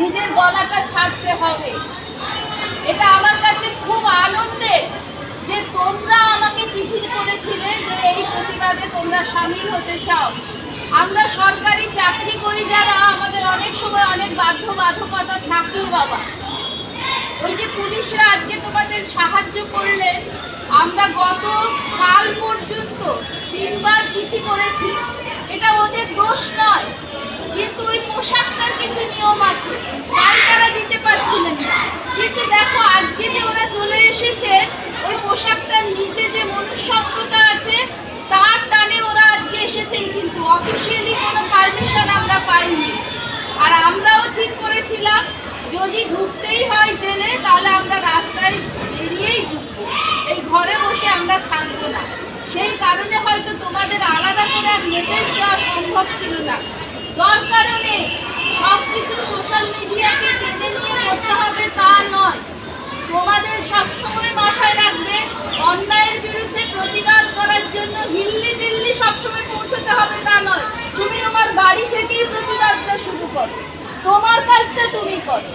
নিজের গলাটা ছাড়তে হবে। এটা আমার কাছে খুব আনন্দের যে তোমরা আমাকে চিঠি করেছিলে যে এই প্রতিবাদে তোমরা সামিল হতে চাও। আমরা সরকারি চাকরি করি যারা, আমাদের অনেক সময় অনেক বাধ্যবাধকতা থাকেও বাবা। ওই যে পুলিশরা আজকে তোমাদের সাহায্য করলেন আমরা গত কাল পর্যন্ত তিনবার চিঠি করেছি। এটা ওদের দোষ নয় কিন্তু ওই পোশাকটার কিছু নিয়ম আছে তাই তারা দিতে পারছিলেন না কিন্তু দেখো আজকে যে ওরা চলে এসেছে ওই পোশাকটার নিচে যে মনুষ্যত্বটা আছে, তার টানে ওরা আজকে এসেছেন কিন্তু অফিসিয়ালি কোনো পারমিশন আমরা পাইনি। আর আমরাও ঠিক করেছিলাম, যদি ঢুকতেই হয় জেলে, তাহলে আমরা রাস্তায় বেরিয়েই ঢুকবো। এই ঘরে বসে আমরা থাকব না। সেই কারণে হয়তো তোমাদের আলাদা করে আর মেসেজ দেওয়া সম্ভব ছিল না। দরকারও নেই সব কিছু সোশ্যাল মিডিয়াকে টেনে নিয়ে করতে হবে তা নয় তোমাদের সবসময় মাথায় রাখবে অন্যায়ের বিরুদ্ধে প্রতিবাদ করার জন্য দিল্লি দিল্লি সবসময় পৌঁছতে হবে তা নয়। তুমি তোমার বাড়ি থেকেই প্রতিবাদটা শুরু করো। তোমার কাজটা তুমি করো।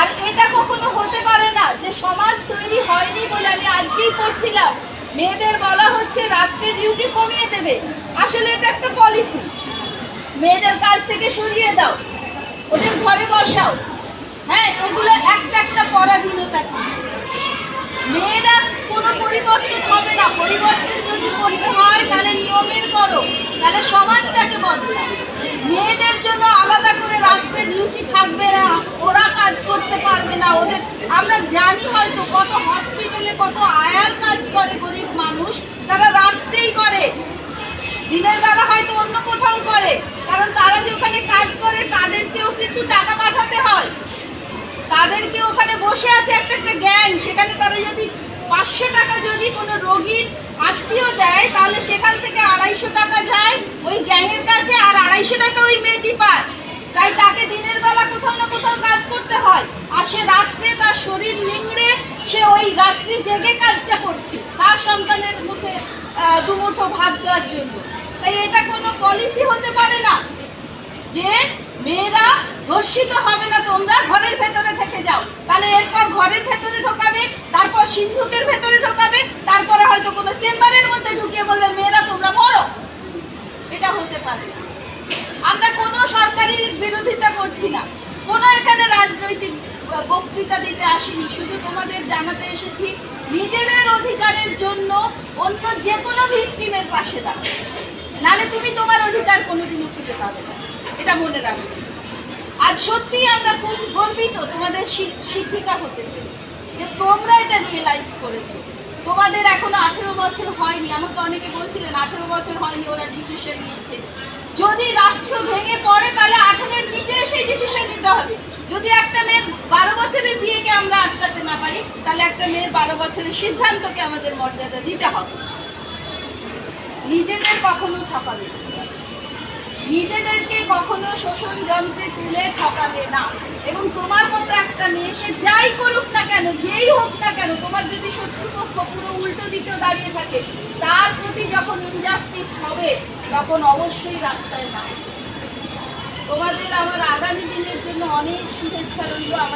আর এটা কখনো হতে পারে না যে সমাজ তৈরি হয়নি বলে আমি আজকেই করছিলাম মেয়েদের বলা হচ্ছে রাত্রে ডিউটি কমিয়ে দেবে। আসলে এটা একটা পলিসি মেয়েদের কাজ থেকে সরিয়ে দাও। ওদের ঘরে বসাও। হ্যাঁ এগুলো একটা একটা পরাধীনতা কি মেয়েরা কোনো পরিবর্তন হবে না পরিবর্তন যদি করতে হয় তাহলে নিয়মের করো তাহলে সমাজটাকে মেয়েদের জন্য আলাদা করে রাত্রে ডিউটি থাকবে না, ওরা কাজ করতে পারবে না। ওদের আমরা জানি হয়তো কত হসপিটালে কত আয়ার কাজ করে গরিব মানুষ, তারা রাত্রেই করে। দিনের বেলা হয়তো অন্য কোথাও করে, কারণ তারা যে ওখানে কাজ করে, তাদেরকেও কিন্তু টাকা পাঠাতে হয়। তাদেরকে ওখানে বসে আছে একটা একটা গ্যাং সেখানে তারা যদি পাঁচশো টাকা যদি কোনো রোগীর আত্মীয় দেয় তাহলে সেখান থেকে আড়াইশো টাকা যায় ওই গ্যাংয়ের কাছে আর আড়াইশো টাকা ওই মেয়েটি পায়। তাই তাকে দিনের বেলা কোথাও না কোথাও কাজ করতে হয়। আর সে রাত্রে তার শরীর নিংড়ে সে ওই রাত্রি জেগে কাজটা করছে তার সন্তানের মুখে দুমুঠো ভাত দেওয়ার জন্য। তাই এটা কোনো পলিসি হতে পারে না যে মেয়েরা ধর্ষিত হবে না, তোমরা ঘরের ভেতরে থেকে যাও। তাহলে এরপর ঘরের ভেতরে ঢোকাবে, তারপর সিন্ধুকের ভেতরে ঢোকাবে তারপরে হয়তো কোনো চেম্বারের মধ্যে ঢুকিয়ে বলবে মেয়েরা তোমরা মরো এটা হতে পারে না আমরা কোনো সরকারি বিরোধিতা করছি না। কোনো এখানে রাজনৈতিক বক্তৃতা দিতে আসিনি, শুধু তোমাদের জানাতে এসেছি নিজেদের অধিকারের জন্য অন্য যে কোনো ভিক্টিমের পাশে দাঁড়াও। নালে তুমি তোমার অধিকার কোনোদিনও খুঁজে পাবে না। এটা মনে রাখবে আজ সত্যি আমরা খুব গর্বিত তোমাদের শিক্ষিকা হতে যে তোমরা এটা রিয়েলাইজ করেছ। তোমাদের এখনও আঠেরো বছর হয়নি, আমাকে অনেকে বলছিলেন আঠেরো বছর হয়নি, ওরা ডিসিশন নিচ্ছে যদি রাষ্ট্র ভেঙে পড়ে, তাহলে আঠেরোর নিচে এসে ডিসিশন নিতে হবে। যদি একটা মেয়ের বারো বছরের বিয়েকে আমরা আটকাতে না পারি, তাহলে একটা মেয়ের বারো বছরের সিদ্ধান্তকে আমাদের মর্যাদা দিতে হবে। নিজেদের কখনো ঠকাবে নিজেদেরকে কখনো শোষণ যন্ত্রে তুলে ঠকাবে না। এবং তোমার মতো একটা মেয়ে, সে যাই করুক না কেন, যেই হোক না কেন, তোমার যদি পুরো উল্টো দিকেও দাঁড়িয়ে থাকে। তার প্রতি যখন ইনজাস্টিস হবে, তখন অবশ্যই রাস্তায় না তোমাদের আমার আগামী দিনের জন্য অনেক শুভেচ্ছা রইল আমাদের